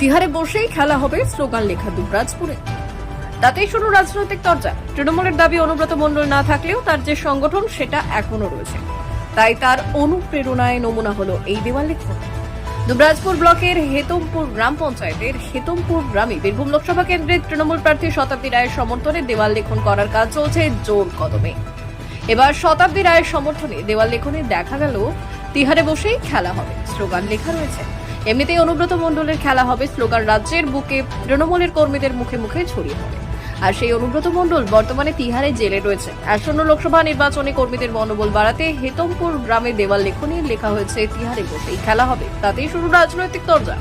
তিহারে বসেই খেলা হবে স্লোগান লেখা দুবরাজপুরে। তাতেই শুরু রাজনৈতিক চর্চা তৃণমূলের দাবি অনুব্রত মণ্ডল না থাকলেও তার যে সংগঠন, সেটা এখনও রয়েছে। তাই তার অনুপ্রেরণায় নমুনা হলো এই দেওয়াল লেখন দুবরাজপুর ব্লকের হেতমপুর গ্রাম পঞ্চায়েতের হেতমপুর গ্রামে বীরভূম লোকসভা কেন্দ্রের তৃণমূল প্রার্থী শতাব্দী রায়ের সমর্থনে দেওয়াল লেখন করার কাজ চলছে জোর কদমে। এবার শতাব্দী রায়ের সমর্থনে দেওয়াল লেখনে দেখা গেল তিহারে বসেই খেলা হবে। স্লোগান লেখা রয়েছে। এমনিতেই অনুব্রত মণ্ডলের খেলা হবে। স্লোগান রাজ্যের বুকে তৃণমূলের কর্মীদের মুখে মুখে ছড়িয়ে হবে। আর সেই অনুব্রত মণ্ডল বর্তমানে তিহারে জেলে রয়েছে। আসন্ন লোকসভা নির্বাচনে কর্মীদের মনোবল বাড়াতে হেতমপুর গ্রামে দেওয়াল লেখনীর লেখা হয়েছে, তিহারে বসেই খেলা হবে। তাতেই শুরু রাজনৈতিক তরজা।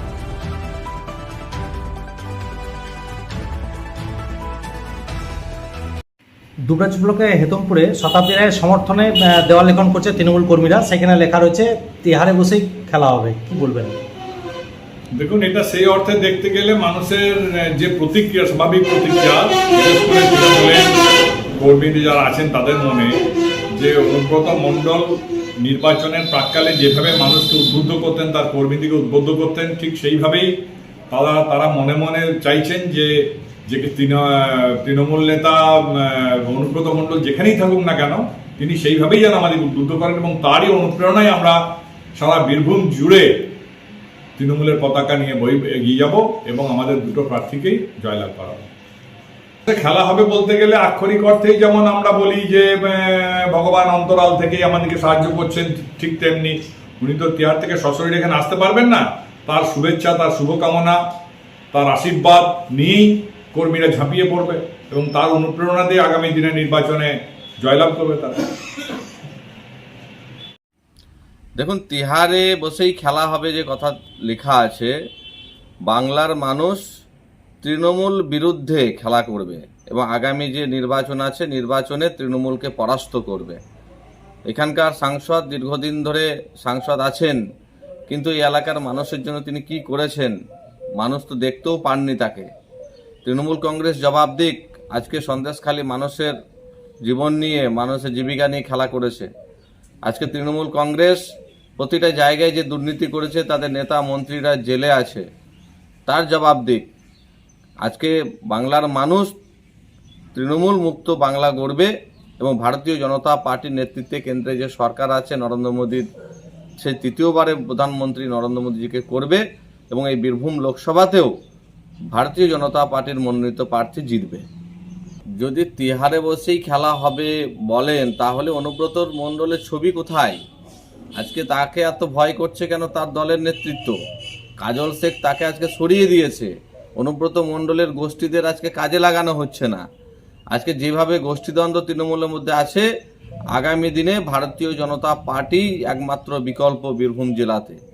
দুবরাজ ব্লকে হেতমপুরে শতাব্দী রায়ের সমর্থনে দেওয়াল লেখন করছে তৃণমূল কর্মীরা। সেখানে লেখা রয়েছে, তিহারে বসেই খেলা হবে। কি বলবেন? দেখুন, এটা সেই অর্থে দেখতে গেলে মানুষের যে প্রতিক্রিয়া, স্বাভাবিক প্রতিক্রিয়া, বিশেষ কর্মী যারা আছেন তাদের মনে, যে অনুব্রত মণ্ডল নির্বাচনের প্রাককালে যেভাবে মানুষকে উদ্বুদ্ধ করতেন, তার কর্মীদিকে উদ্বুদ্ধ করতেন, ঠিক সেইভাবেই তারা তারা মনে মনে চাইছেন যে যে তৃণমূল নেতা অনুব্রত মণ্ডল যেখানেই থাকুক না কেন, তিনি সেইভাবেই যেন আমাদের উদ্বুদ্ধ করেন এবং তারই অনুপ্রেরণায় আমরা সারা বীরভূম জুড়ে তৃণমূলের পতাকা নিয়ে বই এগিয়ে যাব এবং আমাদের দুটো প্রার্থীকেই জয়লাভ করাবো। খেলা হবে বলতে গেলে আক্ষরিক অর্থেই যেমন আমরা বলি যে ভগবান অন্তরাল থেকেই আমাদেরকে সাহায্য করছেন ঠিক তেমনি উনি তো তিহার থেকে সশরীরে এখানে আসতে পারবেন না। তার শুভেচ্ছা, তার শুভকামনা, তার আশীর্বাদ নিয়েই কর্মীরা ঝাঁপিয়ে পড়বে এবং তার অনুপ্রেরণা দিয়ে আগামী দিনে নির্বাচনে জয়লাভ করবে তারা। দেখুন, তিহারে বসেই খেলা হবে যে কথা লেখা আছে। বাংলার মানুষ তৃণমূল বিরুদ্ধে খেলা করবে এবং আগামী যে নির্বাচন আছে, নির্বাচনে তৃণমূলকে পরাস্ত করবে। এখানকার সাংসদ দীর্ঘদিন ধরে সাংসদ আছেন, কিন্তু এই এলাকার মানুষের জন্য তিনি কি করেছেন, মানুষ তো দেখতেও পাননি তাকে। তৃণমূল কংগ্রেস জবাব দিক, আজকে সন্দেশখালী মানুষের জীবন নিয়ে, মানুষের জীবিকা নিয়ে খেলা করেছে। আজকে তৃণমূল কংগ্রেস প্রতিটা জায়গায় যে দুর্নীতি করেছে, তাদের নেতা মন্ত্রীরা জেলে আছে। তার জবাব দিক। আজকে বাংলার মানুষ তৃণমূল মুক্ত বাংলা গড়বে এবং ভারতীয় জনতা পার্টির নেতৃত্বে কেন্দ্রে যে সরকার আছে নরেন্দ্র মোদীর সে তৃতীয়বারে প্রধানমন্ত্রী নরেন্দ্র মোদীজিকে করবে এবং এই বীরভূম লোকসভাতেও ভারতীয় জনতা পার্টির মনোনীত প্রার্থী জিতবে। যদি তিহারে বসেই খেলা হবে বলেন, তাহলে অনুব্রতর মণ্ডলের ছবি কোথায়? আজকে তাকে এত ভয় করছে কেন তার দলের নেতৃত্ব? কাজল শেখ তাকে আজকে সরিয়ে দিয়েছে। অনুব্রত মণ্ডলের গোষ্ঠীদের আজকে কাজে লাগানো হচ্ছে না। আজকে যেভাবে গোষ্ঠীদ্বন্দ্ব তৃণমূলের মধ্যে আছে, আগামী দিনে ভারতীয় জনতা পার্টি একমাত্র বিকল্প বীরভূম জেলাতে।